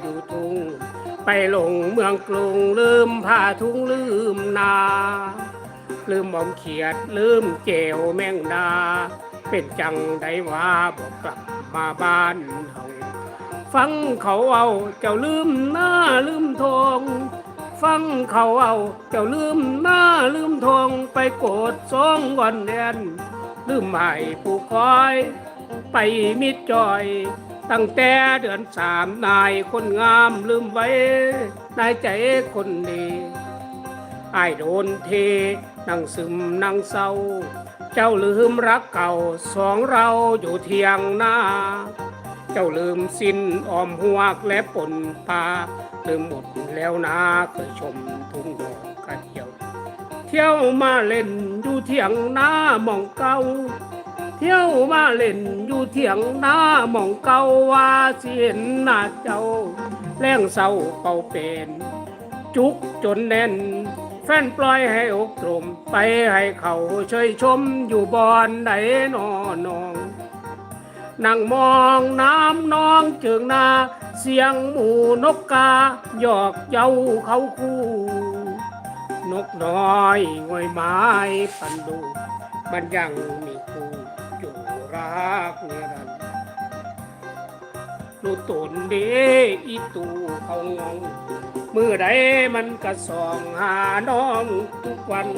อยู่ทุ่งไปหลงเมืองกรุงลืมผ้าทุงลืมนา ลืมหมอมเขียดลืมเจวแมงดา เป็นจังได้ว่าบอกกลับมาบ้านเฮาฟังเขาเอาเจ้าลืมหน้าลืมทองฟังเขาเอาเจ้าลืมหน้าลืมทองไปโกดสองก่อนเดือนลืมให้ผู้คอย ไปมิดจอย ตั้งแต่เดือนสามนายคนงามลืมไว้นายใจคนดีไอ้โดนเทนั่งซึมนั่งเศร้า เจ้าลืมรักเก่าสองเราอยู่เทียงหน้า เจ้าลืมสิ้นออมหวกและปนปลาลืมหมดแล้วนะเคยชมทุ่งดอกกระเทียว เที่ยวมาเล่นอยู่เถียงหน้ามองเก่า เที่ยวมาเล่นอยู่เถียงหน้าหมองเก่าว่าเสียนหน้าเจ้า แรงเศร้าเป่าเป็นจุกจนแน่น แฟนปล่อยให้อกตรมไปให้เขาช่วยชมอยู่บอนไหนนอนองนั่งมองน้ำน้องเจิงนาเสียงหมูนกกาหยอกเย้าเขาคู่ นกน้อยงวยไม้ปันดูมันยังมีคู่ักนิรันร์ลูกตุนเดอีตูเขางองมือใดมันกระส่องหาน้องทุกวัน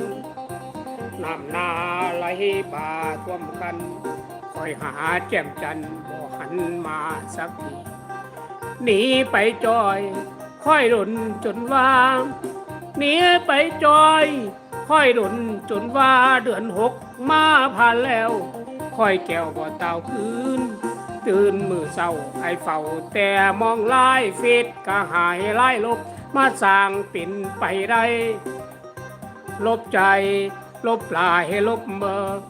น้ำนาไหลบาท่วมกันคอยหาแจ่มจันทร์บ่หันมาสักทีหนีไปจอย ค่อยหล่นจนว่าหนีไปจอย ค่อยหล่นจนว่าเดือนหกมาผ่านแล้ว ค่อยแก้วบ่เต่าคืน ตื่นมือเศร้าไอเฝ้าแต่มองลายเฟดก็หายลายลบ มาสร้างเป็นไปได้ ลบใจ ลบลายให้ลบเบอร์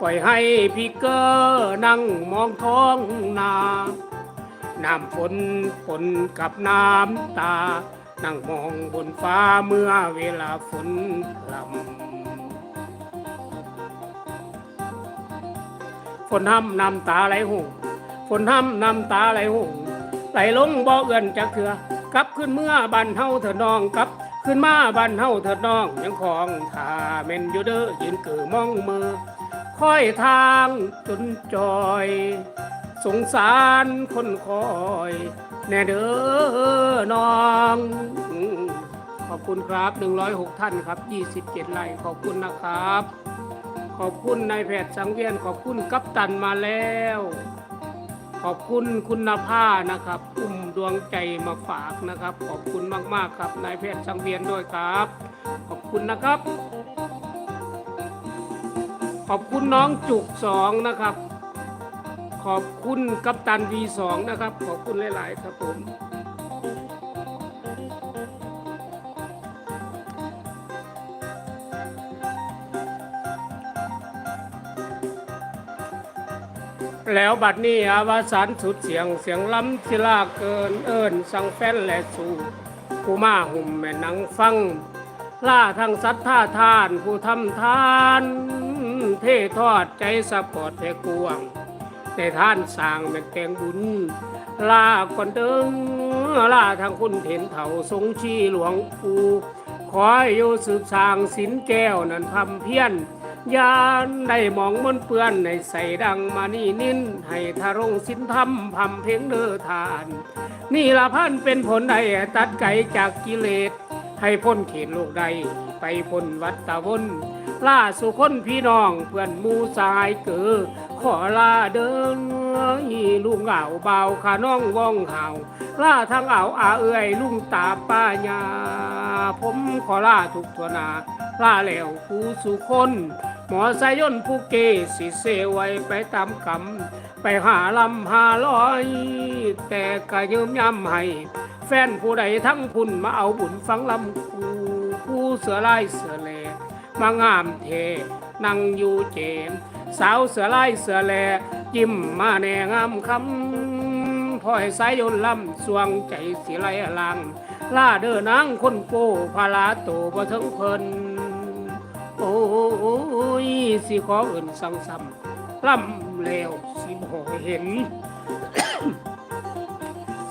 ปล่อยให้พี่เกอร์นั่งมองท้องนา น้ำฝนฝนกับน้ำตา นั่งมองบนฟ้าเมื่อเวลาฝนลำฝนห้ำน้ำตาไหลหงฝนห้ำน้ำตาไหลหงไหลลงบ่เอื้อนจักเถือกลับขึ้นเมื่อบันเฮาเถิดน้องกลับ ขึ้นมาบันเฮาเถิดน้องยังของท่าแม่นอยู่เด้อยืนเกือมองมือค่อยทางจนจอย สงสารคนคอย แน่เด้อน้อง ขอบคุณครับ 106 ท่านครับ 27ไลค์ขอบคุณนะครับ ขอบคุณนายแพทย์สังเวียน ขอบคุณกัปตันมาแล้ว ขอบคุณคุณภานะครับ อุ้มดวงใจมาฝากนะครับ ขอบคุณมากๆครับนายแพทย์สังเวียนด้วยครับ ขอบคุณนะครับ ขอบคุณน้องจุกสองนะครับ ขอบคุณกัปตัน V2 นะครับ ขอบคุณหลาย ๆ ครับผมแล้วบัดนี้อาวสานสุดเสียงเสียงล้ำศิลาเกินเอิญสังแฟนและสู่ผู้มาหุ่มแม่นังฟัง ล่าทั้งสัทธาทาน ผู้ทำทาน เททอดใจสปอร์ตแทกวง ในท่านสร้างเป็นแกงบุญ ลาก่อนเดิงลาทางคุณเห็นเถาทรงชีหลวงปู่ขอให้อยู่สืบสร้างสินแก้วนั้นทำเพี้ยนยานได้มองมนเปื้อนในใส่ดังมานี่นินให้ทารงสินธรรมพำเพลงเด้อทาน นี่ละพันเป็นผลใดตัดไก่จากกิเลส ให้พ้นเขตโลกใด ไปพ้นวัฏฏวนล่าสุคนพี่น้องเพื่อนมูสายเกือขอลาเดินลุงเหงาเบาขาน้องว่องเห่าล่าทางเอาอาเอ่ยลุงตาป้าญาผมขอลาทุกทวนาล่าแล้วผู้สุคน หมอสายยนผู้เกสิเสไว้ไปตามกรรมไปหาลำหาลอย แต่ก็ยืมย้ำให้ แฟนผู้ใดทั้งคุณมาเอาบุญฟังลำคูผู้เสือลายเสือแลมางามเทนั่งอยู่เจม สาวเสือลายเสือแลยิ้มมาแนงามคำพ่อยสายยนลำสวงใจสิไหลลังล่าเด้อนางคนโกพาลาโตบ่ถึงเพิ่นโอ้ยสิขอเอื่นสังซ้ำล่ำแล้วสิบ่เห็น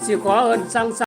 สิขอเอินสังส